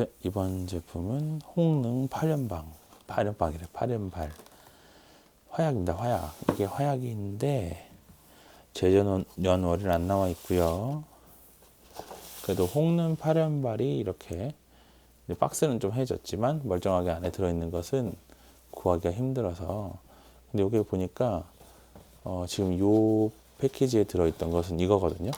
네, 이번 제품은 홍능 8연방, 8연방이래, 8연발. 화약입니다, 화약. 이게 화약인데, 제전 연월은 안 나와 있고요 그래도 홍능 8연발이 이렇게, 박스는 좀 해졌지만, 멀쩡하게 안에 들어있는 것은 구하기가 힘들어서. 근데 여기 보니까, 어, 지금 요 패키지에 들어있던 것은 이거거든요.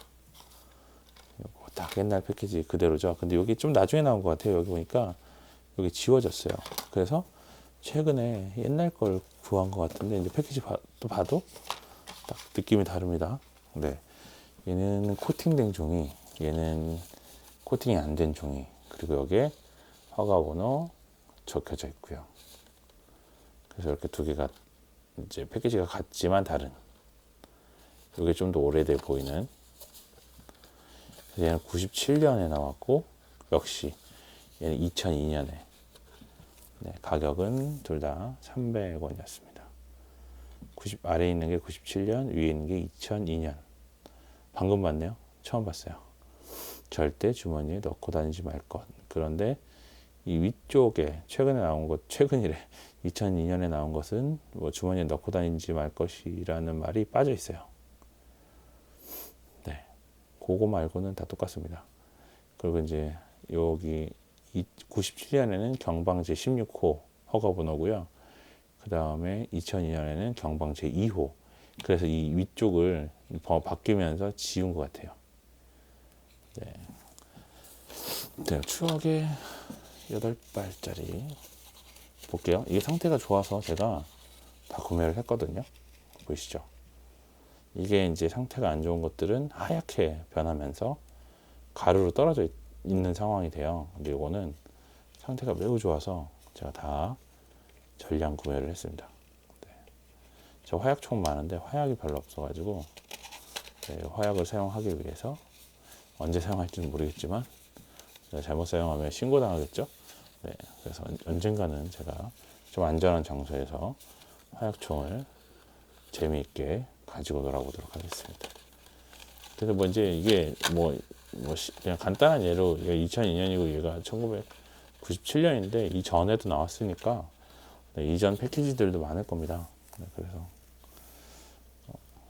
딱 옛날 패키지 그대로죠. 근데 여기 좀 나중에 나온 것 같아요. 여기 보니까 여기 지워졌어요. 그래서 최근에 옛날 걸 구한 것 같은데 이제 패키지 봐, 또 봐도 딱 느낌이 다릅니다. 네, 얘는 코팅된 종이, 얘는 코팅이 안 된 종이, 그리고 여기에 허가 번호 적혀져 있고요. 그래서 이렇게 두 개가 이제 패키지가 같지만 다른. 이게 좀 더 오래돼 보이는 얘는 97년에 나왔고 역시 얘는 2002년에 네, 가격은 둘 다 300원이었습니다. 90 아래에 있는 게 97년, 위에 있는 게 2002년. 방금 봤네요. 처음 봤어요. 절대 주머니에 넣고 다니지 말 것. 그런데 이 위쪽에 최근에 나온 것, 최근이래. 2002년에 나온 것은 뭐 주머니에 넣고 다니지 말 것이라는 말이 빠져 있어요. 네. 그거 말고는 다 똑같습니다. 그리고 이제 여기 97년에는 경방 제 16호 허가 번호고요. 그 다음에 2002년에는 경방 제 2호. 그래서 이 위쪽을 버- 바뀌면서 지운 것 같아요. 네. 네, 추억의 8발짜리 볼게요. 이게 상태가 좋아서 제가 다 구매를 했거든요. 보이시죠? 이게 이제 상태가 안 좋은 것들은 하얗게 변하면서 가루로 떨어져 있- 있는 상황이 돼요. 근데 이거는 상태가 매우 좋아서 제가 다 전량 구매를 했습니다. 네. 저 화약총 많은데 화약이 별로 없어가지고 네, 화약을 사용하기 위해서 언제 사용할지는 모르겠지만 잘못 사용하면 신고당하겠죠. 네, 그래서 언- 언젠가는 제가 좀 안전한 장소에서 화약총을 재미있게 가지고 놀아보도록 하겠습니다. 그래서 뭐 이제 이게 뭐, 뭐 시- 그냥 간단한 예로 2002년이고 얘가 1997년인데 이 전에도 나왔으니까 네, 이전 패키지들도 많을 겁니다. 네, 그래서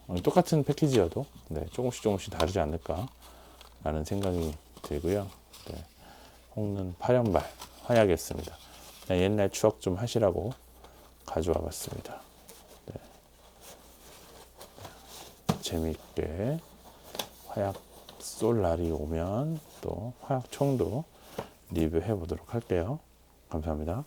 어, 똑같은 패키지여도 네, 조금씩 조금씩 다르지 않을까라는 생각이 들고요. 네, 홍는 8연발 화약이었습니다. 그냥 옛날 추억 좀 하시라고 가져와 봤습니다. 재미있게 화약 쏠 날이 오면 또 화약총도 리뷰해 보도록 할게요. 감사합니다.